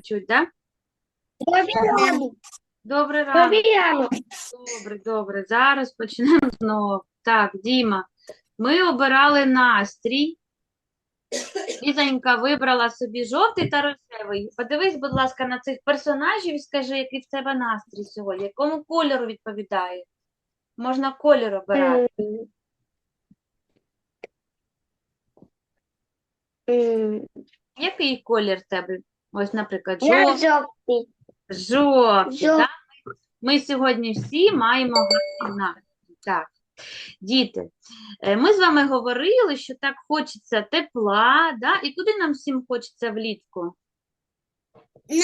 чуть, да? Добрий Добрий ранок. ранок. Добре, добре. Зараз почнемо знову. Так, Діма, ми обирали настрій. Лізонька вибрала собі жовтий та рожевий. Подивись, будь ласка, на цих персонажів і скажи, який в тебе настрій сьогодні, якому кольору відповідає. Можна колір обирати. Який колір тебе? Ось, наприклад, Я жовтий. жовтий. Жовті, так? Ми сьогодні всі маємо настрій. Так, діти, е, ми з вами говорили, що так хочеться тепла, да? І куди нам всім хочеться влітку? На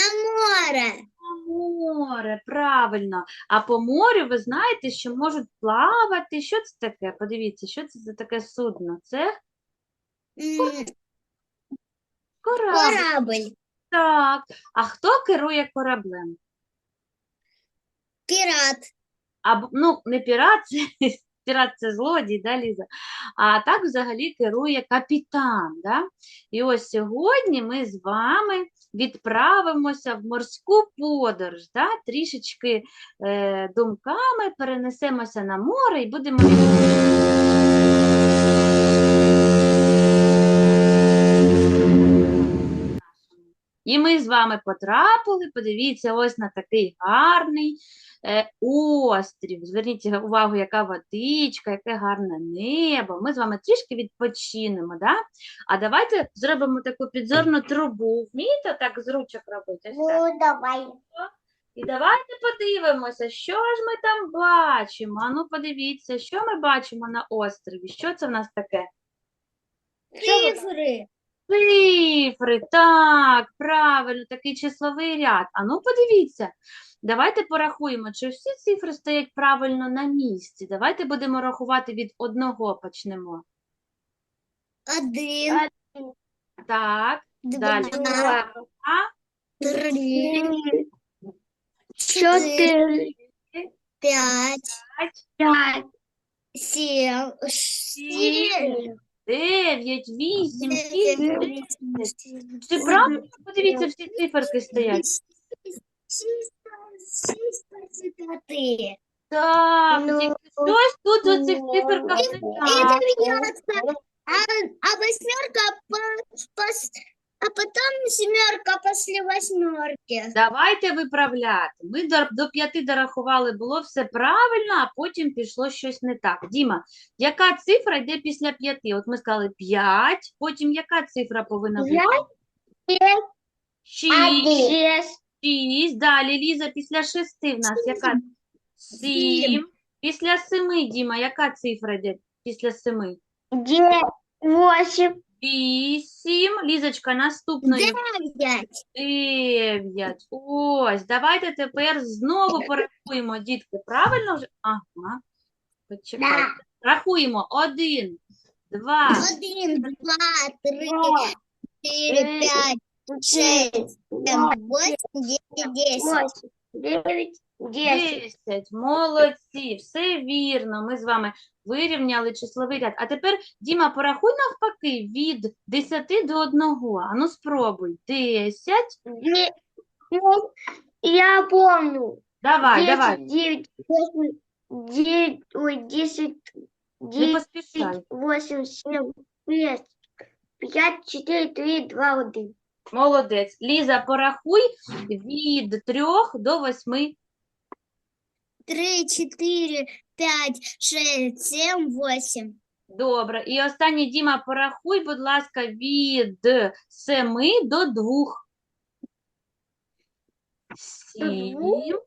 море. На море, правильно. А по морю ви знаєте, що можуть плавати. Що це таке? Подивіться, що це за таке судно? Це М, корабль. Корабль. Так. А хто керує кораблем? Пірат. Або, ну, не пірат, це, пірат це злодій, да, Ліза? А так взагалі керує капітан. Да? І ось сьогодні ми з вами відправимося в морську подорож, да? трішечки е, думками перенесемося на море і будемо. І ми з вами потрапили, подивіться, ось на такий гарний е, острів. Зверніть увагу, яка водичка, яке гарне небо. Ми з вами трішки відпочинемо, да? А давайте зробимо таку підзорну трубу. Вмієте так з ручок робити? Ну, давай. І давайте подивимося, що ж ми там бачимо. Ану, подивіться, що ми бачимо на острові. Що це в нас таке? Цифри. Цифри, так, правильно, такий числовий ряд. А ну подивіться, давайте порахуємо, чи всі цифри стоять правильно на місці. Давайте будемо рахувати від одного почнемо. Один. Так, далі. Два. Три. Чотири. П'ять. П'ять, Сім. Сім. Дев'ять, вісім, шість. Чи правда? Подивіться, всі циферки стоять. Шість. Так, Ну, тільки щось тут у цих ну, циферках не так. меняется. А, а восьмерка по, пос- а потом семерка после восьмерки. Давайте виправляти. Ми до, до п'яти дорахували, було все правильно, а потім пішло щось не так. Діма, яка цифра йде після п'яти? От ми сказали п'ять, потім яка цифра повинна бути? Шість, Шесть. шість. Далі, Ліза, після шести в нас яка? Сім. Після семи, Діма, яка цифра йде після семи? Девять. Восемь. Вісім. Лізочка, наступною. Девять. Дев'ять. Ось, давайте тепер знову порахуємо, дітки. Правильно вже? Ага. Почекайте. Рахуємо. Один, два, Один, два, три, четыре, пять, шесть, семь, восемь, девять, десять. Девять, десять. Молодці. Все вірно. Ми з вами вирівняли числовий ряд. А тепер, Діма, порахуй навпаки від 10 до 1. Ану, спробуй. 10. Я помню. Давай, давай. девять, восемь, девять, ой, десять, Не девять, поспішай. восемь, семь, шесть, пять, четыре, три, два, один. Молодець. Ліза, порахуй від 3 до 8. Три, четыре, пять, шесть, семь, восемь. Добре. І останнє, Діма, порахуй, будь ласка, від 7 до 2. 7.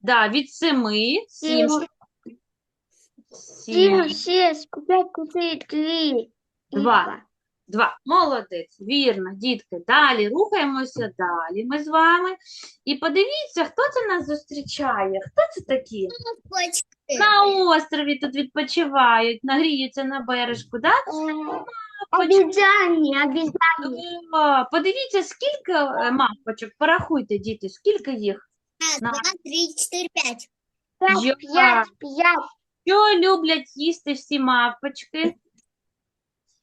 Да, від 7. 7. Сім. 7. шесть, пять, три. Два. Два. Молодець, вірно, дітки. Далі рухаємося далі ми з вами. І подивіться, хто це нас зустрічає? Хто це такі? На острові тут відпочивають, нагріються на бережку, да? Обезьяне, обезьяне. О, подивіться, скільки е, мавпочок, порахуйте, діти, скільки їх. Раз, два, три, четыре, пять. Пять, пять. Що люблять їсти всі мавпочки?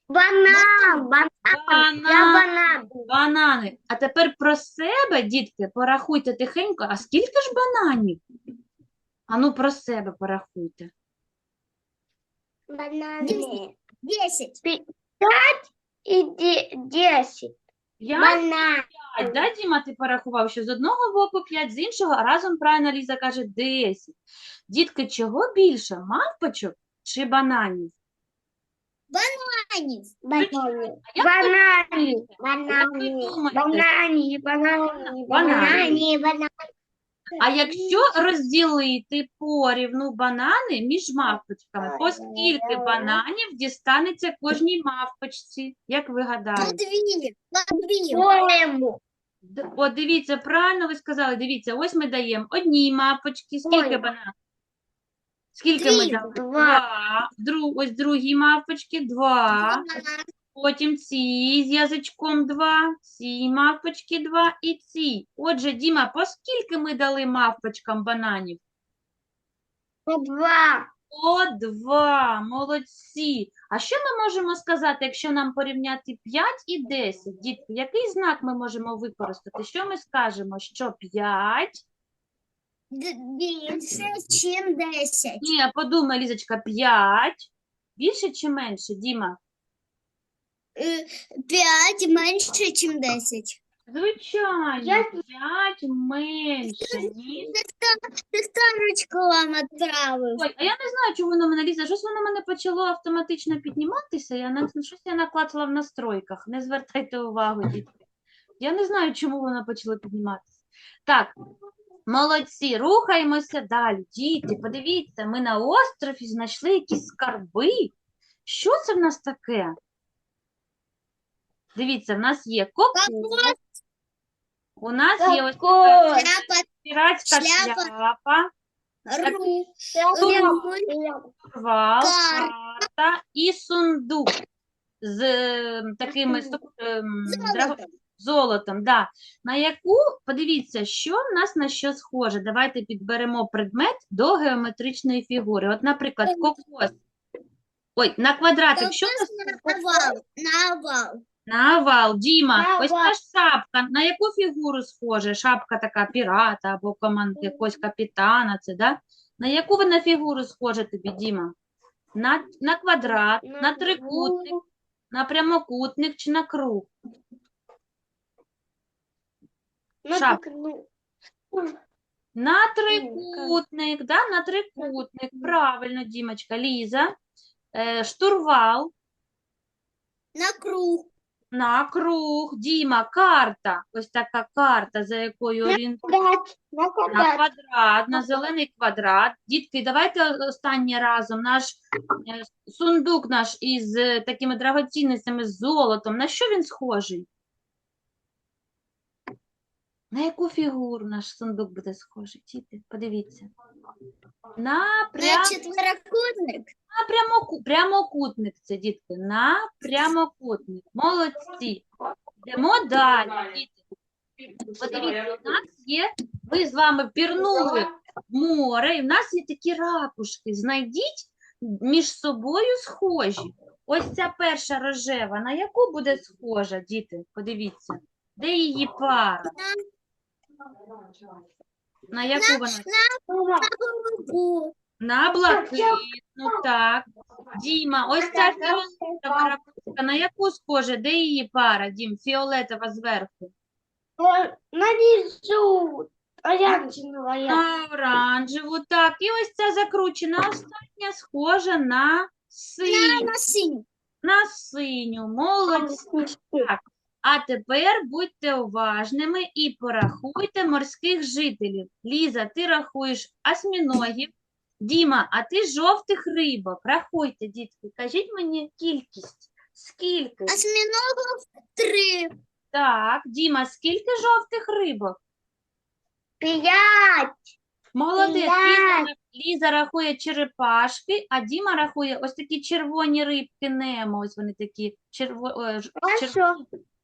Банан, банан. Я Банан. банан. Банани. А тепер про себе, дітки, порахуйте тихенько. А скільки ж бананів? Ану, про себе порахуйте. Бананы. Десять. Пять и де- десять. П'ять, Банан. п'ять. Да, Діма, ти порахував, що з одного боку 5, з іншого, а разом правильно Ліза каже 10. Дітки, чого більше? Мавпочок чи бананів? Бананів. Бананы. А як ви Бананы. Як ви Бананы. думаєте? Бананы. Бананы. Банани. Бананы. Бананы. А якщо розділити порівну банани між мавпочками, по скільки бананів дістанеться кожній мавпочці? Як ви По гадаєте? дві. По дві. Поему. Д- От дивіться, правильно ви сказали, дивіться, ось ми даємо одній мавпочці, скільки Ой. бананів? Скільки ми дали? Два. Два. Ось другій мавпочки два. Потім ці з язичком два, ці мавпочки два і ці. Отже, Діма, по скільки ми дали мавпочкам бананів? По два. По два. Молодці. А що ми можемо сказати, якщо нам порівняти 5 і 10? Дітки, який знак ми можемо використати? Що ми скажемо? Що 5? Більше, чим десять. Ні, подумай, Лізочка, 5. Більше чи менше, Діма? Е, П'ять менше, чим десять. Звичайно, Я- 5 менше, ніж Ти хто ручку вам відправив? Ой, а я не знаю, чому воно мене лізе. Щось воно мене почало автоматично підніматися. Я на щось я наклацала в настройках. Не звертайте увагу, дітки. Я не знаю, чому воно почало підніматися. Так, молодці, рухаємося далі. Діти, подивіться, ми на острові знайшли якісь скарби. Що це в нас таке? Дивіться, в нас є кокос, у нас є ось така піратська шляпа. шляпа, ру, Какой? Вал, Кар- карта і сундук з такими ем, драго- золото. Золотом. Да. На яку, подивіться, що в нас на що схоже. Давайте підберемо предмет до геометричної фігури. От, наприклад, кокос. Ой, на квадратик. Що? Кокос на овал, на овал. На овал, Діма, На ось овал. шапка. На яку фігуру схоже? Шапка така пірата або команд якогось капітана, це, да? На яку вона фігуру схоже тобі, Діма? На, на квадрат, на трикутник, на прямокутник чи на круг? На Шап. трикутник. На трикутник, да? На трикутник. Правильно, Дімочка. Ліза. Е, штурвал. На круг. На круг. Діма, карта. Ось така карта, за якою орієнтується. На На квадрат. квадрат, на зелений квадрат. Дітки, давайте останнє разом. Наш е, сундук наш із е, такими драгоцінностями з золотом. На що він схожий? На яку фігуру наш сундук буде схожий? Діти, подивіться. На, прям... На четверокутник. на прямоку... прямокутник це, дітки. На прямокутник. Молодці. Йдемо далі, діти. Подивіться, у нас є, ми з вами пірнули в море, і в нас є такі ракушки. Знайдіть між собою схожі. Ось ця перша рожева, на яку буде схожа, діти? Подивіться. Де її пара? На яку вона? На голубу. На блакитну, так. Діма, ось ця фіолетова ракушка, на яку схожа? Де її пара, Дім? Фіолетова зверху. На низу. Оранжевая. На оранжеву, так. І ось ця закручена остання схожа на синю. на синю. На синю. Молодці. Так. А тепер будьте уважними і порахуйте морських жителів. Ліза, ти рахуєш осьміногів. Діма, а ти жовтих рибок. Рахуйте, дітки. Кажіть мені кількість. Скільки? Осьминогов три. Так, Діма, скільки жовтих рибок? Пять. Молодець. Ліза, П'ять. Ліза рахує черепашки, а Діма рахує ось такі червоні рибки Немо. Ось вони такі черво...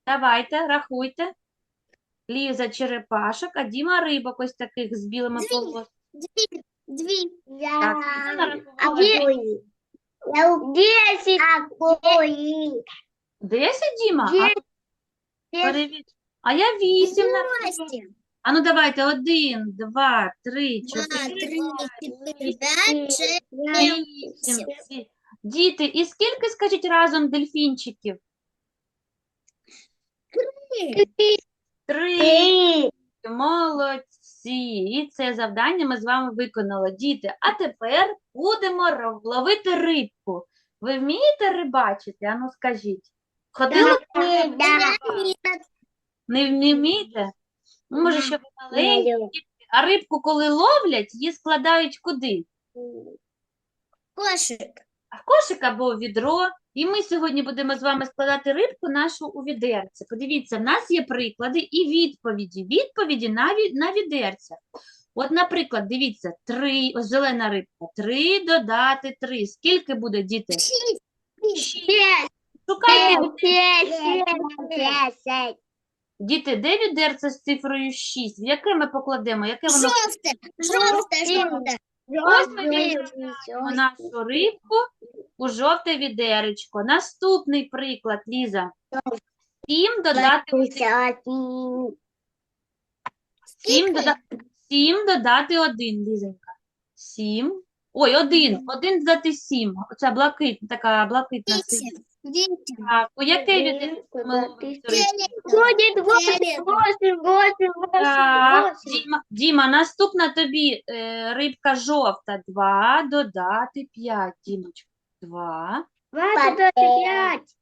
Давайте, рахуйте. Ліза черепашок, а Діма рибок ось таких з білими Дві. Дві. Дві. Я. Так, А дві. Я Десять. Акулі. Десять, Діма? А, Десять. А я вісім. А ну давайте, один, два, три, чотири, три, пять, шесть, вісім. Сі- Діти, і скільки, скажіть разом дельфінчиків? Три. Три. Молодці. І це завдання ми з вами виконали. Діти, а тепер будемо ловити рибку. Ви вмієте рибачити? Ану скажіть. Ходили? Да. Нет. Не вмі- вмієте? Ну, може, ще ви маленькі. А рибку, коли ловлять, її складають куди? Кошек. Кошик або відро. І ми сьогодні будемо з вами складати рибку нашу у відерце. Подивіться, в нас є приклади і відповіді. Відповіді на, на відерцях. От, наприклад, дивіться, три, ось зелена рибка. Три додати три. Скільки буде, діти? Шесть. Пять. Шукайте. Десять. Діти, де відерце з цифрою 6? В яке ми покладемо? Яке воно? Жовте. Жовте, жовте. Ось ми нашу рибку у жовте відеречко. Наступний приклад, Ліза. Сім додати один. Сім, дода... Сім додати один, Лізенька. Сім. Ой, один. Один додати сім. Оця блакит, така блакитна синя. Вісім. Так, у яке Девять. восемь, восемь, восемь, Так, восемь. Діма, Діма, наступна тобі е, рибка жовта. Два додати п'ять, Дімочка. Два. Двадцать до пять.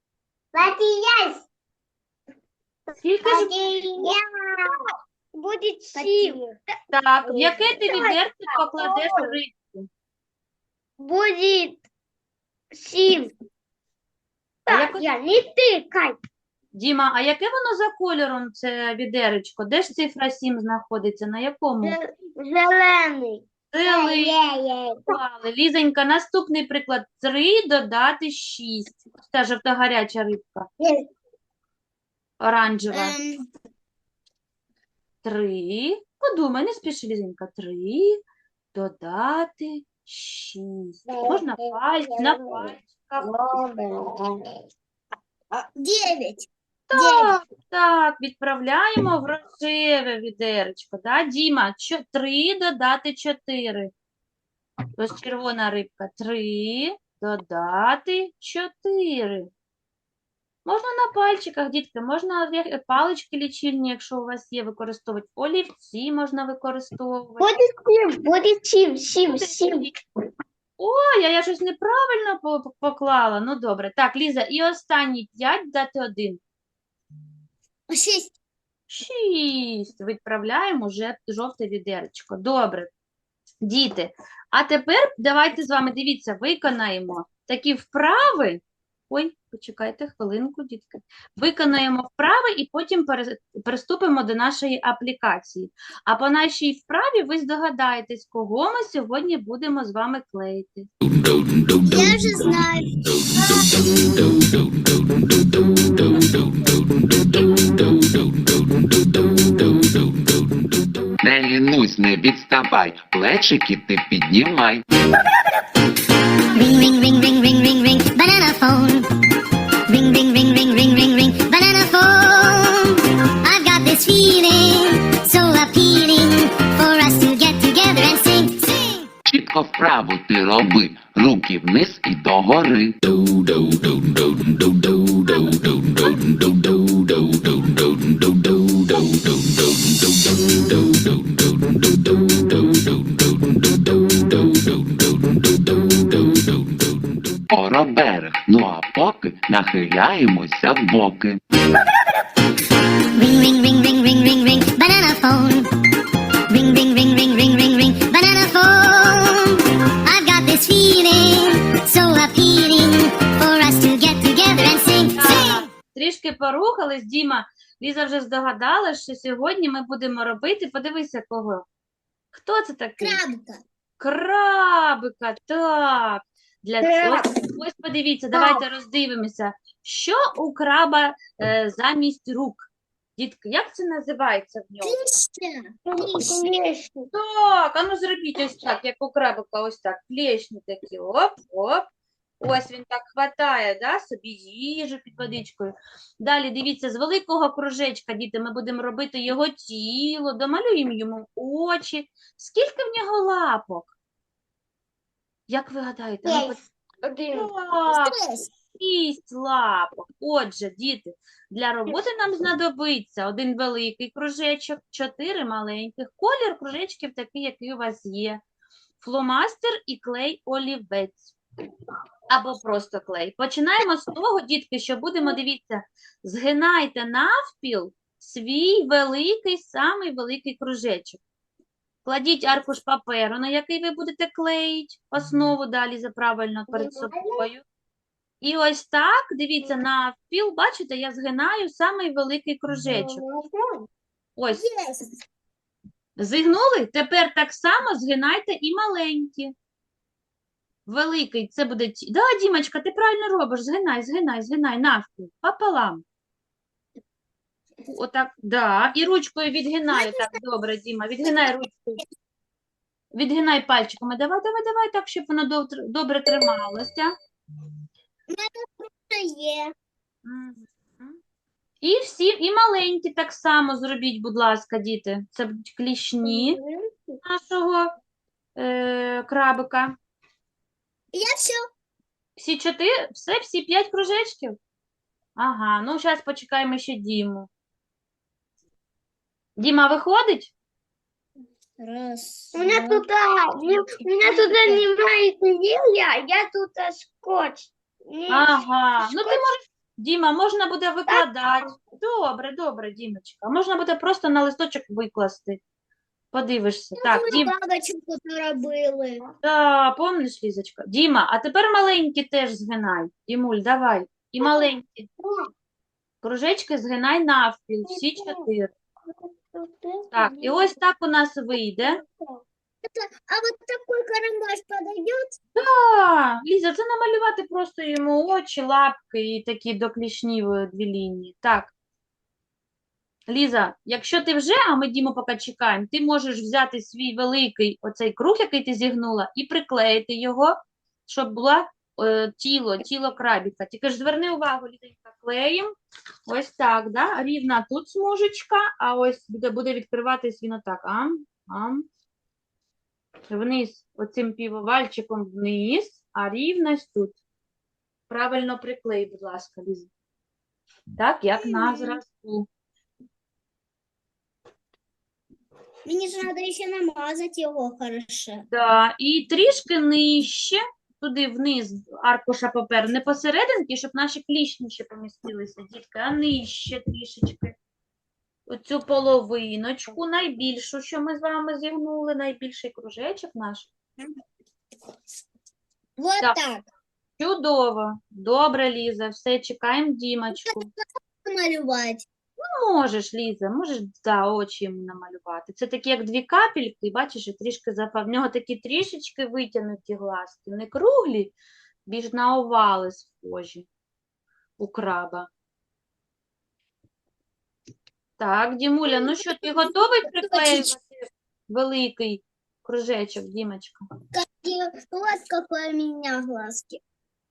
Скільки ж Будет семь. Так, в яке ти відерце покладеш рибку? Будет семь. А Так, якось- я не ты, Діма, а яке воно за кольором, це відеречко? Де ж цифра 7 знаходиться? На якому? Зе- Зеленый. Зелений. Поклали. Лізонька, наступний приклад. 3 додати 6. Ось та жовто-гаряча рибка. Оранжева. Ем, 3. Подумай, не спіши, Лізонька. 3 додати 6. Можна пальці, на пальчиках. Дев'ять. Так, так, відправляємо в рожеве відеречко, да, Діма? Три додати чотири. Ось червона рибка. Три додати чотири. Можна на пальчиках, дітки, можна палички лічильні, якщо у вас є, використовувати. Олівці можна використовувати. Будет семь, семь, семь. Ой, а я щось неправильно по- по- поклала. Ну, добре. Так, Ліза, і останній п'ять дати один. Шість. Шість. Відправляємо вже жовте відеречко. Добре. Діти, а тепер давайте з вами, дивіться, виконаємо такі вправи. Ой, почекайте хвилинку, дітки. Виконаємо вправи і потім пере- приступимо до нашої аплікації. А по нашій вправі ви здогадаєтесь, кого ми сьогодні будемо з вами клеїти. Я вже знаю. Не лінусь, не відставай, плечики ти піднімай. Ring, ring, ring, ring, Чітко вправо ти роби, руки вниз і догори. Пора берег, ну а поки нахиляємося в боки. Ring, ring, ring, ring, ring, ring, ring, banana phone. Трішки порухались, Діма. Ліза вже здогадалась, що сьогодні ми будемо робити. Подивися кого. Хто це такий? Крабка. Крабика, так. Для цього, ось подивіться, давайте роздивимося, що у краба е, замість рук. Дітки, як це називається в? Кліща. Клещи. Так, а ну зробіть ось так, як у крабика, ось так. Клешні такі, оп, оп. Ось він так хватає, да, собі їжу під водичкою. Далі дивіться, з великого кружечка, діти, ми будемо робити його тіло, домалюємо йому очі. Скільки в нього лапок? Як ви гадаєте? Ну, Один. Так, шість лапок. Отже, діти, для роботи нам знадобиться один великий кружечок, чотири маленьких. Колір кружечків такий, який у вас є. Фломастер і клей олівець. Або просто клей. Починаємо з того, дітки, що будемо, дивіться, згинайте навпіл свій великий, самий великий кружечок. Кладіть аркуш паперу, на який ви будете клеїти основу далі за правильно перед собою. І ось так, дивіться, навпіл, бачите, я згинаю самий великий кружечок. Ось, зігнули? Тепер так само згинайте і маленькі. Великий, це буде... Да, Дімочка, ти правильно робиш. Згинай, згинай, згинай, навпіл, пополам. Отак, да. І ручкою відгинаю. Так, добре, Діма, відгинай ручкою. Відгинай пальчиками. Давай, давай, давай, так, щоб воно добре трималося. І всі, і маленькі так само зробіть, будь ласка, діти. Це будуть клішні нашого е, крабика. Я все. Всі чотири, все, всі п'ять кружечків? Ага, ну зараз почекаємо ще Діму. Діма виходить? Раз. У меня два, тут, а, у у меня тут занимает неделя, я тут а, скотч. Не, Ага, ну ти скотч. можеш, Діма, можна буде викладати. Добре, добре, Дімочка. Можна буде просто на листочок викласти. Подивишся. Так, Дім, бабочку робили. Да, помниш, Лізочка? Діма, а тепер маленькі теж згинай. Дімуль, давай. І маленькі. Кружечки згинай навпіл, всі чотири. Так, і ось так у нас вийде. А вот такой карандаш подойдет? А, Ліза, це намалювати просто йому очі, лапки і такі доклішнівої дві лінії. Так. Ліза, якщо ти вже, а ми Діму поки чекаємо, ти можеш взяти свій великий оцей круг, який ти зігнула, і приклеїти його, щоб було е, тіло, тіло крабіка. Тільки ж зверни увагу, Лізенька, клеїм. Ось так, да? Рівна тут смужечка, а ось буде, буде відкриватись він отак. Ам, ам. Вниз, оцим півовальчиком вниз, а рівність тут. Правильно приклей, будь ласка, Ліза. Так, як на зразку. Мне же надо еще намазать его хорошо. Да, і трішки нижче, туди вниз аркуша паперу, не посерединки, щоб наші клішні ще помістилися, дітки, а нижче трішечки. Оцю половиночку, найбільшу, що ми з вами зігнули, найбільший кружечок наш. Вот Так. так. Чудово. Добре, Ліза, все, чекаємо Дімочку. Малювать. Можеш, Ліза, можеш да, очі йому намалювати. Це такі, як дві капельки, бачиш, і трішки запав. В нього такі трішечки витягнуті глазки, не круглі, більш на овали схожі у краба. Так, Дімуля, ну що, ти готовий приклеювати великий кружечок, Дімочка? Вот какой глазки.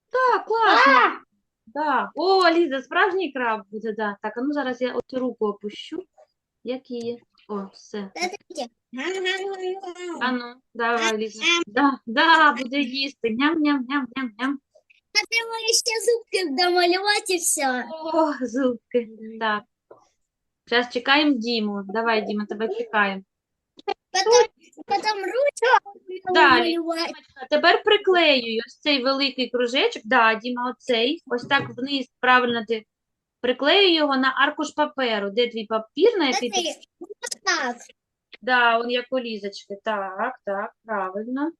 Так, класно. Да. О, Ліза, справжній краб буде, да. Так, а ну зараз я оцю руку опущу. Як її? О, все. А ну, давай, Ліза. Да, да, буде їсти. Ням-ням-ням-ням-ням. А ты ему еще зубки домалевать и все. О, зубки. Так. Зараз чекаємо Діму. Давай, Діма, тебе чекаємо. Потом, потом ручку Далі. намалевать. А тепер приклеюю ось цей великий кружечок. Да, Діма, оцей. Ось так вниз, правильно ти приклею його на аркуш паперу. Де твій папір, на який ти так. Да, он як у Лізочки. Так, так, правильно.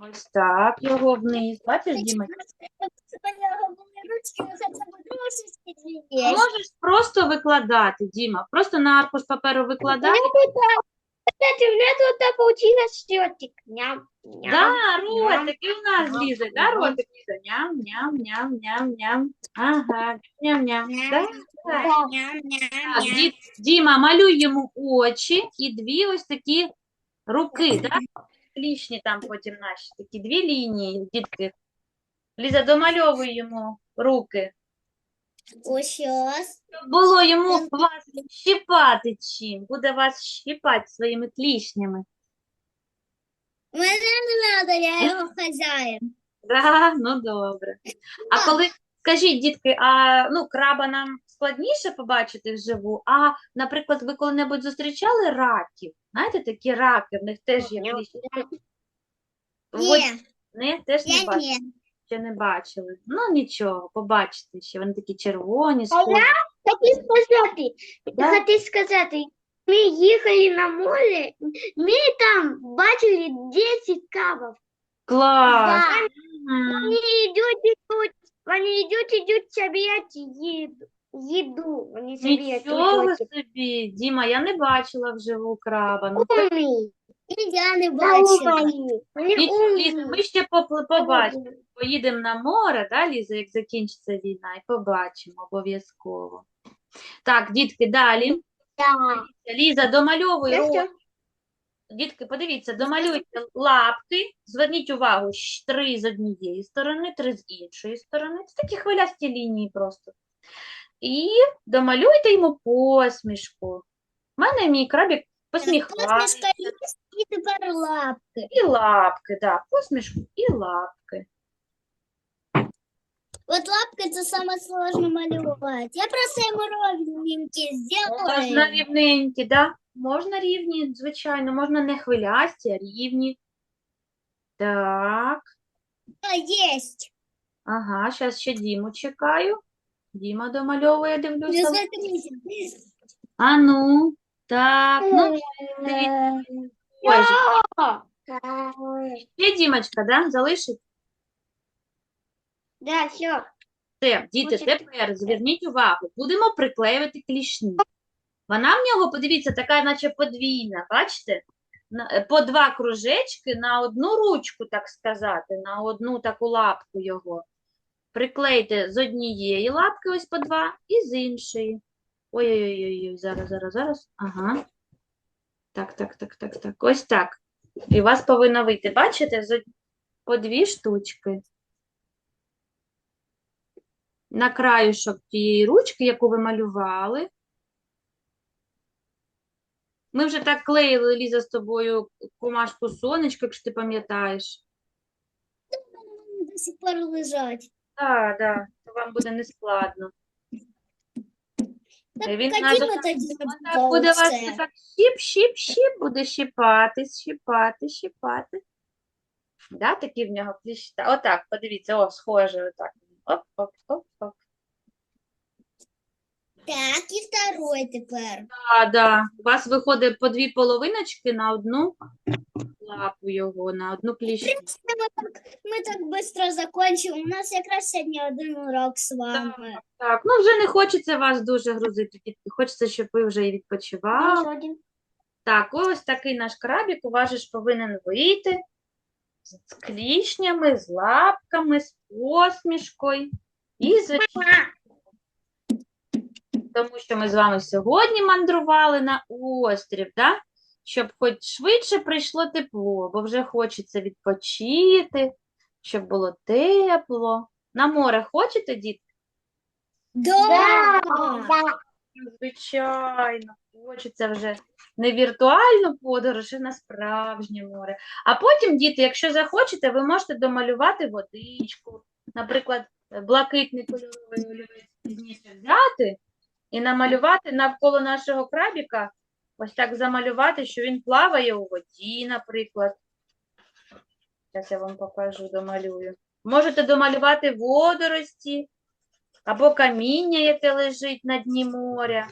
Ось так, його вниз. Бачиш, Діма? Можеш просто викладати, Діма. Просто на аркуш паперу викладай. Кстати, у меня тут а, получилось щетик. Ням, ням. Да, ротик, і у нас Ліза, да, ротик, Ліза? Ням, ням, ням, ням, ням. Ага, ням, ням. Да? Так. Так, Ді- Діма, малюй йому очі і дві ось такі руки, да? Клішні там потім наші, такі дві лінії, дітки. Ліза, домальовуй йому руки. Ось. Щоб було йому вас щипати чим. Буде вас щипати своїми клішнями. Мене не треба, я його хазяїн. Да, ну добре. А коли, скажіть, дітки, а ну, краба нам складніше побачити вживу, а, наприклад, ви коли-небудь зустрічали раків? Знаєте, такі раки, в них теж є кліщі. Ні, не, теж не я ні. Ще не бачили. Ну, нічого, побачите ще, вони такі червоні, А я. Хотів сказати, Да? хотів сказати, ми їхали на море, ми там бачили 10 кавов. Клас! Да. М. Вони йдуть, йдуть, вони йдуть, йдуть собирати їду. Їду, вони собирать. Нічого собі, Діма, я не бачила вживу краба. Ну, Умні. І я не бачила. умні. Ліза, ми ще побачимо. Поїдемо на море, да, Ліза, як закінчиться війна, і побачимо обов'язково. Так, дітки, далі. Да. Ліза, домальовуй Я рот. Дітки, подивіться, домалюйте лапки. Зверніть увагу, щ- три з однієї сторони, три з іншої сторони. Це такі хвилясті лінії просто. І домалюйте йому посмішку. У мене мій крабік посміхається. Посмішка є, і тепер лапки. І лапки, так, посмішку і лапки. От лапки це саме сложно малювати. Я просто йому ровненькі Можна зробила. рівненькі, да? Можна рівні, звичайно, можна не хвилясті, а рівні. Так, А, єсть. ага, зараз ще Діму чекаю. Діма домальовує, дивлюся. А ну, так, ну, Е, ось. Ой. Ще Дімочка, да? Залишить? Да, все. Все, діти, тепер зверніть увагу, будемо приклеювати клішні. Вона в нього, подивіться, така наче подвійна, бачите? Е, По два кружечки на одну ручку, так сказати, на одну таку лапку його. Приклейте з однієї лапки ось по два і з іншої. Ой-ой-ой, зараз, зараз, зараз. Ага. Так, так, так, так, так. Ось так. І у вас повинно вийти, бачите, по дві штучки. На краюшок тієї ручки, яку ви малювали. Ми вже так клеїли, Ліза, з тобою комашку сонечко, якщо ти пам'ятаєш. До сих пор лежать. Так, так, то вам буде нескладно. Він ходімо Так буде вас так щіп, щіп, щіп, буде щіпати, щіпати, щіпати. Да, такі в нього кліщі. Отак, подивіться, о, схоже, отак. Оп, оп, оп, оп. Так, і второй тепер. А, да. У вас виходить по дві половиночки на одну лапу його, на одну кліщу. Ми так, ми так швидко закінчимо. У нас якраз сьогодні один урок з вами. Так, ну вже не хочеться вас дуже грузити, дітки. Хочеться, щоб ви вже і відпочивали. Один. Так, ось такий наш крабік у вас же ж повинен вийти з клішнями, з лапками, з посмішкою і звичайно. Тому що ми з вами сьогодні мандрували на острів, да? щоб хоч швидше прийшло тепло, бо вже хочеться відпочити, щоб було тепло. На море хочете, діти? Да. Да. Звичайно, хочеться вже не віртуальну подорож, а на справжнє море. А потім, діти, якщо захочете, ви можете домалювати водичку, наприклад, блакитний кольоровий олівець пізніше взяти і намалювати навколо нашого крабіка, ось так замалювати, що він плаває у воді, наприклад. Зараз я вам покажу, домалюю. Можете домалювати водорості або каміння, яке лежить на дні моря.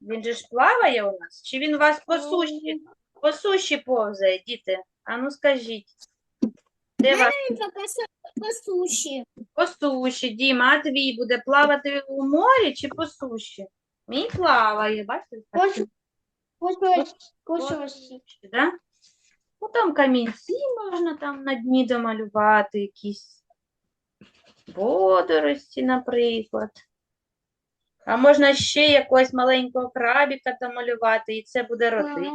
Він же ж плаває у нас? Чи він у вас по суші, по суші повзає, діти? А ну скажіть. Де вас по суші. По суші, Діма, а твій буде плавати у морі чи по суші? Мій плаває, бачите? кусочек. суші, да? Потім камінці можна там на дні домалювати, якісь водорості, наприклад. А можна ще якогось маленького крабіка домалювати, і це буде родина.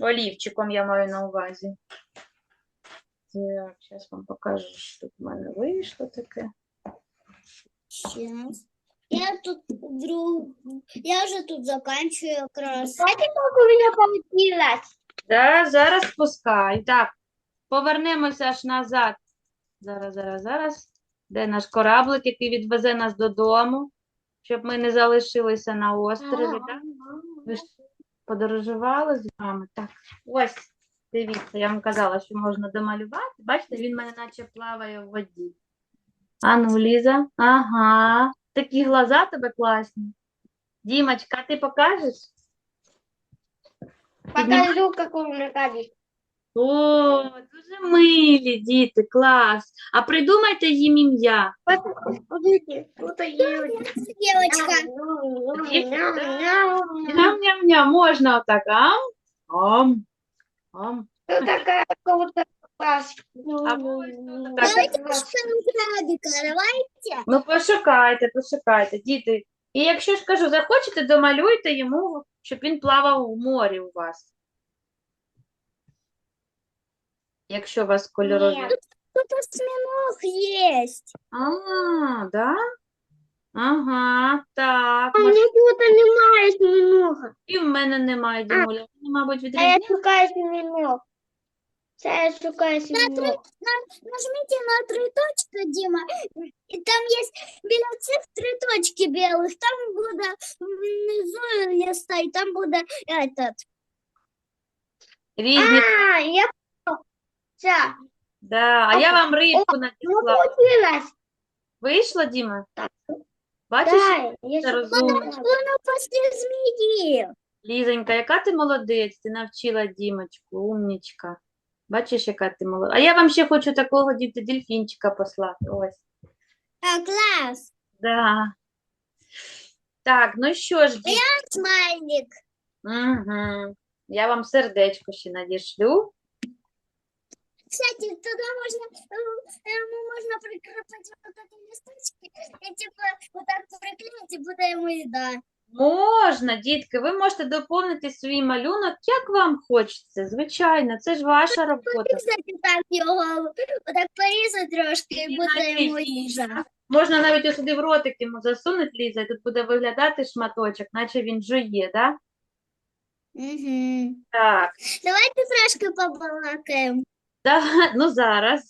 Олівчиком я маю на увазі. Так, зараз вам покажу, що в мене вийшло таке. Сейчас. Я тут друг... Я уже тут заканчиваю как раз. Знаете, у меня получилось? Да, зараз спускай. Так, повернемося аж назад. Зараз, зараз, зараз. Де наш кораблик, який відвезе нас додому, щоб ми не залишилися на острові. Так? Ви ж подорожували з вами? Так, ось, дивіться, я вам казала, що можна домалювати. Бачите, він мене наче плаває в воді. А ну, Ліза, ага, такі глаза тебе класні. Дімочка, ти покажеш? Покажу, у меня кадик. О, дуже милі діти, клас. А придумайте їм ім'я. Смотрите, тут есть. Девочка. Ням-ням-ням, можна отак, ам? Ам. Ам. Тут такая какого-то класс. А ось тут Давайте така. пошукаем крабика. Ну, пошукайте, пошукайте, діти. І якщо ж кажу, захочете, домалюйте йому, щоб він плавав у морі у вас. Якщо у вас кольорові. Ні. Тут осьминог есть. А, да? Ага, так. У Маш- меня чего-то немає осьминога. І в мене немає, Дімуля. Вони, мабуть, А я шукаю осьминог. Це я шукаю осьминог. На- Нажмите на три точки, Дима. И там есть біля цих три точки белых. Там буде внизу листа, и там буде этот. Різні. А, я. Все, Да. А я вам рибку ну надіслала. получилось. Вийшло, Діма? Так. Бачиш, Да, я це розумно. Воно після змії. Лізонька, яка ти молодець, ти навчила Дімочку, умнічка. Бачиш, яка ти молодець. А я вам ще хочу такого діти дельфінчика послати. Ось. А, клас. Да. Так, ну що ж, діти. Смайлик. Угу. Я вам сердечко ще надішлю. Кстати, туда можно, э, ему можно прикрепить вот эти листочки и типа вот так приклеить, и буде ему еда. Можна, дітки, ви можете доповнити свій малюнок, як вам хочеться. Звичайно, це ж ваша робота. Кстати, так його вот так порізати трошки, і буде йому їжа. Можна навіть ось сюди в ротик йому засунути, Ліза, і тут буде виглядати шматочок, наче він жує, да? Угу. Так, Давайте трошки побалакаємо. Да, ну зараз.